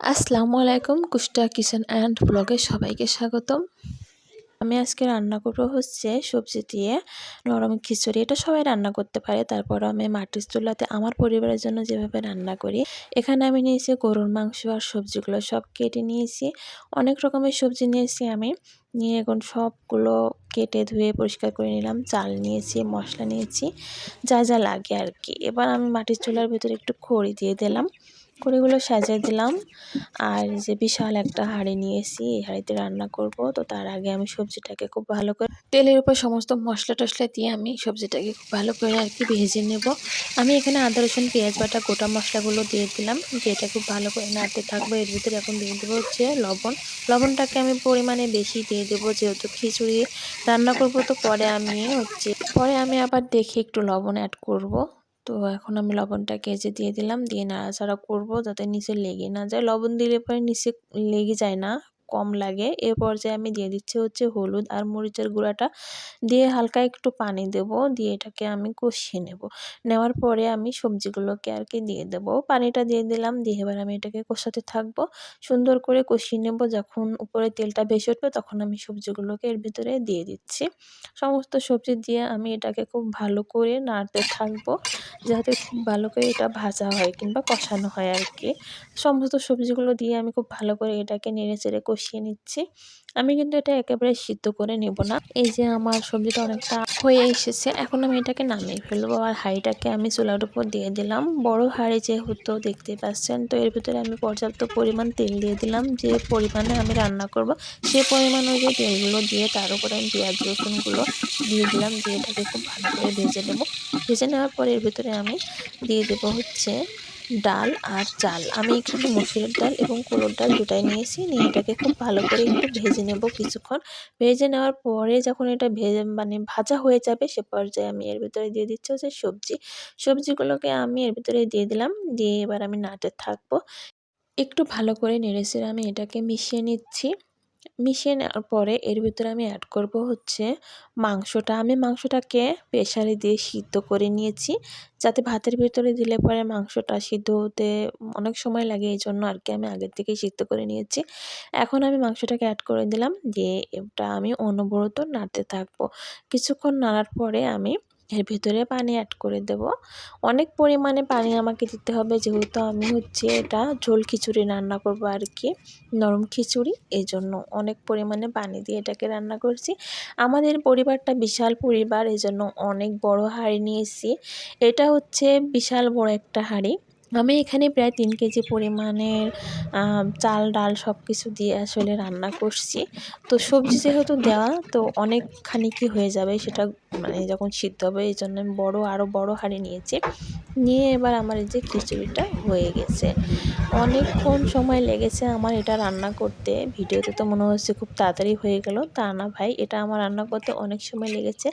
আসসালামু আলাইকুম কুষ্টা kitchen and ব্লগে সবাইকে স্বাগতম। আমি আজকে রান্না করব হচ্ছে সবজি দিয়ে নরম খিচুড়ি। এটা সবাই রান্না করতে পারে তারপর আমি মাটির চুলাতে আমার পরিবারের জন্য যেভাবে রান্না করি। এখানে আমি নিয়েছি গরুর মাংস আর সবজিগুলো সব কেটে নিয়েছি। অনেক রকমের সবজি নিয়েছি আমি। নিয়ে এখন সবগুলো কেটে ধুয়ে পরিষ্কার করে নিলাম। চাল নিয়েছি, মশলা নিয়েছি, যা যা লাগে আর কি। এবার আমি মাটির চুলার ভিতরে একটু খড়ি দিয়ে দিলাম। কড়িগুলো সাজিয়ে দিলাম। আর যে বিশাল একটা হাঁড়ি নিয়েছি এই হাঁড়িতে রান্না করব। তো তার আগে আমি সবজিটাকে খুব ভালো করে তেলের উপর সমস্ত মশলা টশলা দিয়ে আমি সবজিটাকে খুব ভালো করে আর কি ভেজে নেব। আমি এখানে আদা, রসুন, পেঁয়াজ বাটা গোটা মশলাগুলো দিয়ে দিলাম। যে এটা খুব ভালো করে নাড়তে থাকব, এর ভিতরে এখন দিয়ে দেবো হচ্ছে লবণ। লবণটাকে আমি পরিমাণে বেশি দিয়ে দেবো, যেহেতু খিচুড়ি রান্না করব। তো পরে আমি হচ্ছে, পরে আমি আবার দেখে একটু লবণ অ্যাড করব। তো এখন আমি লবণটা কেজে দিয়ে দিলাম, দিয়ে নাড়াচাড়া করব যাতে নিচে লেগে না যায়। লবণ দিলে পরে নিচে লেগে যায় না। কম লাগে। এ পর্যায়ে আমি দিয়ে দিচ্ছি হচ্ছে হলুদ আর মরিচের গুঁড়াটা। দিয়ে হালকা একটু পানি দেব। দিয়ে এটাকে আমি কষিয়ে নেব। নেওয়ার পরে আমি সবজিগুলোকে আর কি দিয়ে দেবো। পানিটা দিয়ে দিলাম। দিয়ে এবার আমি এটাকে কষাতে থাকব। সুন্দর করে কষিয়ে নেব। যখন উপরে তেলটা বেশি উঠবে তখন আমি সবজিগুলোকে এর ভিতরে দিয়ে দিচ্ছি। সমস্ত সবজি দিয়ে আমি এটাকে খুব ভালো করে নাড়তে থাকব। যাতে খুব ভালো করে এটা ভাজা হয় কিংবা কষানো হয় আর কি। সমস্ত সবজিগুলো দিয়ে আমি খুব ভালো করে এটাকে নেড়ে চেড়ে কষিয়ে নিচ্ছি। আমি কিন্তু এটা একেবারে সিদ্ধ করে নেব না। এই যে আমার সবজিটা অনেকটা হয়ে এসেছে, এখন আমি এটাকে নামিয়ে ফেলব। আর হাঁড়িটাকে আমি চুলার উপর দিয়ে দিলাম। বড় হাঁড়ি যেহেতু দেখতে পাচ্ছেন, তো এর ভিতরে আমি পর্যাপ্ত পরিমাণ তেল দিয়ে দিলাম। যে পরিমাণে আমি রান্না করব, সে পরিমাণ অনুযায়ী তেলগুলো দিয়ে তার উপরে আমি পেঁয়াজ, রসুনগুলো দিয়ে দিলাম। দিয়ে এটাকে খুব ভালো করে ভেজে নেব। ভেজে নেওয়ার পর এর ভিতরে আমি দিয়ে দেবো হচ্ছে ডাল আর চাল। আমি এখানে মসুরের ডাল এবং কোলোর ডাল দুটাই নিয়েছি। নিয়ে এটাকে খুব ভালো করে একটু ভেজে নেব কিছুক্ষণ। ভেজে নেওয়ার পরে যখন এটা ভেজে মানে ভাজা হয়ে যাবে, সে পর্যায়ে আমি এর ভিতরে দিয়ে দিচ্ছি হচ্ছে সবজি। সবজিগুলোকে আমি এর ভিতরে দিয়ে দিলাম। দিয়ে এবার আমি নাটে থাকব। একটু ভালো করে নেড়েছে আমি এটাকে মিশিয়ে নিচ্ছি। মিশিয়ে নেওয়ার পরে এর ভিতরে আমি অ্যাড করব হচ্ছে মাংসটা। আমি মাংসটাকে প্রেশারে দিয়ে সিদ্ধ করে নিয়েছি, যাতে ভাতের ভিতরে দিলে পরে মাংসটা সিদ্ধ হতে অনেক সময় লাগে এই জন্য আর কি আমি আগের থেকেই সিদ্ধ করে নিয়েছি। এখন আমি মাংসটাকে অ্যাড করে দিলাম, দিয়ে এটা আমি অনবরত নাড়তে থাকব। কিছুক্ষণ নাড়ার পরে আমি এর ভিতরে পানি অ্যাড করে দেব। অনেক পরিমাণে পানি আমাকে দিতে হবে, যেহেতু আমি হচ্ছে এটা ঝোল খিচুড়ি রান্না করব আর কি নরম খিচুড়ি এই জন্য অনেক পরিমাণে পানি দিয়ে এটাকে রান্না করছি। আমাদের পরিবারটা বিশাল পরিবার এই জন্য অনেক বড় হাঁড়ি নিয়েছি। এটা হচ্ছে বিশাল বড় একটা হাঁড়ি। আমি এখানে প্রায় তিন কেজি পরিমাণের চাল, ডাল সব কিছু দিয়ে আসলে রান্না করছি। তো সবজি যেহেতু দেওয়া, তো অনেকখানি কি হয়ে যাবে সেটা মানে যখন সিদ্ধ হবে, এই জন্য আমি বড়ো আরও বড় হাঁড়ি নিয়েছি। নিয়ে এবার আমার এই যে খিচুড়িটা হয়ে গেছে। অনেকক্ষণ সময় লেগেছে আমার এটা রান্না করতে। ভিডিওতে তো মনে হচ্ছে খুব তাড়াতাড়ি হয়ে গেল, তা না ভাই, এটা আমার রান্না করতে অনেক সময় লেগেছে।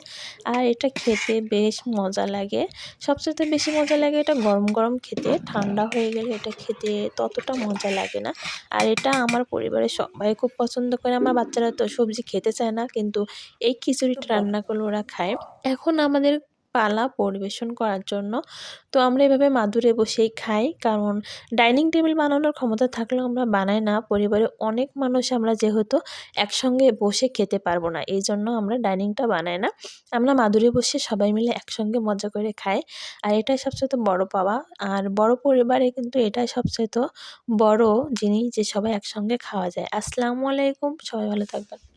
আর এটা খেতে বেশ মজা লাগে। সবচেয়ে বেশি মজা লাগে এটা গরম গরম খেতে। ঠান্ডা হয়ে গেলে এটা খেতে ততটা মজা লাগে না। আর এটা আমার পরিবারের সবাই খুব পছন্দ করে। আমার বাচ্চারা তো সবজি খেতে চায় না, কিন্তু এই খিচুড়িটা রান্না করলে ওরা খায়। এখন আমাদের পালা পরিবেশন করার জন্য। তো আমরা এভাবে মাদুরে বসেই খাই। কারণ ডাইনিং টেবিল বানানোর ক্ষমতা থাকলেও আমরা বানাই না। পরিবারে অনেক মানুষ আমরা যেহেতু একসঙ্গে বসে খেতে পারব না, এই জন্য আমরা ডাইনিংটা বানাই না। আমরা মাদুরে বসে সবাই মিলে একসঙ্গে মজা করে খাই। আর এটাই সবচেয়ে বড় পাওয়া। আর বড় পরিবারে কিন্তু এটাই সবচেয়ে বড় জিনিস যে সবাই একসঙ্গে খাওয়া যায়। আসসালামু আলাইকুম, সবাই ভালো থাকবেন।